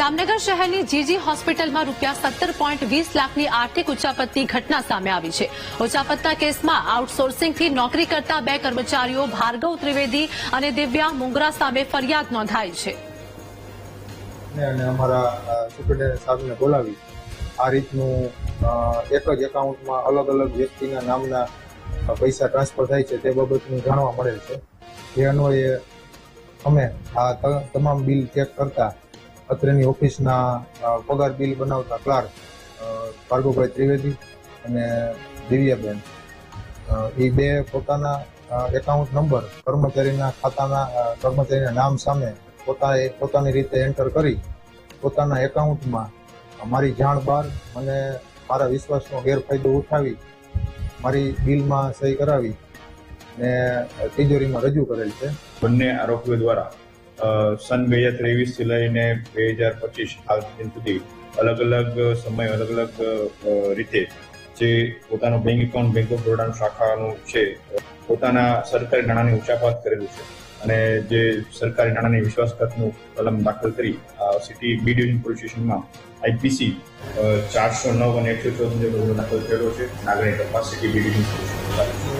જામનગર શહેરની જીજી હોસ્પિટલમાં રૂપિયા સત્તર પોઈન્ટ વીસ લાખની આર્થિક ઉચાપતની ઘટના સામે આવી છે. ઉચાપતના કેસમાં આઉટસોર્સિંગથી નોકરી કરતા બે કર્મચારીઓ ભાર્ગવ ત્રિવેદી અને દિવ્યા મુંગરા સામે ફરિયાદ નોંધાઈ છે. બોલાવી આ રીતનું એક જ એકાઉન્ટમાં અલગ અલગ વ્યક્તિના નામના પૈસા ટ્રાન્સફર થાય છે તે બાબતનું જાણવા મળેલ છે. એ અન્વયે અમે આ તમામ બિલ ચેક કરતા અત્રેની ઓફિસના પગાર બિલ બનાવતા ક્લાર્ક ભાર્ગવભાઈ ત્રિવેદી અને દિવ્યાબેન. એ બે પોતાના એકાઉન્ટ નંબર કર્મચારીના ખાતાના કર્મચારીના નામ સામે પોતાએ, પોતાની રીતે એન્ટર કરી, પોતાના એકાઉન્ટમાં મારી જાણ બહાર મને મારા વિશ્વાસનો ગેરફાયદો ઉઠાવી, મારી બિલમાં સહી કરાવી ને તિજોરીમાં રજૂ કરેલ છે. બંને આરોપીઓ દ્વારા સન બે હજાર ત્રેવીસથી લઈને બે હજાર પચીસ હાલ સુધી અલગ અલગ સમય, અલગ અલગ રીતે જે પોતાનું બેંક એકાઉન્ટ બેંક ઓફ બરોડાનું શાખાનું છે, પોતાના સરકારી નાણાંની ઉચાપાત કરેલું છે અને જે સરકારી નાણાંની વિશ્વાસઘાતનું કલમ દાખલ કરી સિટી બી ડિવિઝન પોલીસ સ્ટેશનમાં આઈપીસી ચારસો નવ અને એકસો ચોસઠ મુજબ દાખલ કરેલો છે નાગરિક તપાસ સિટી બી ડિવિઝન પોલીસ.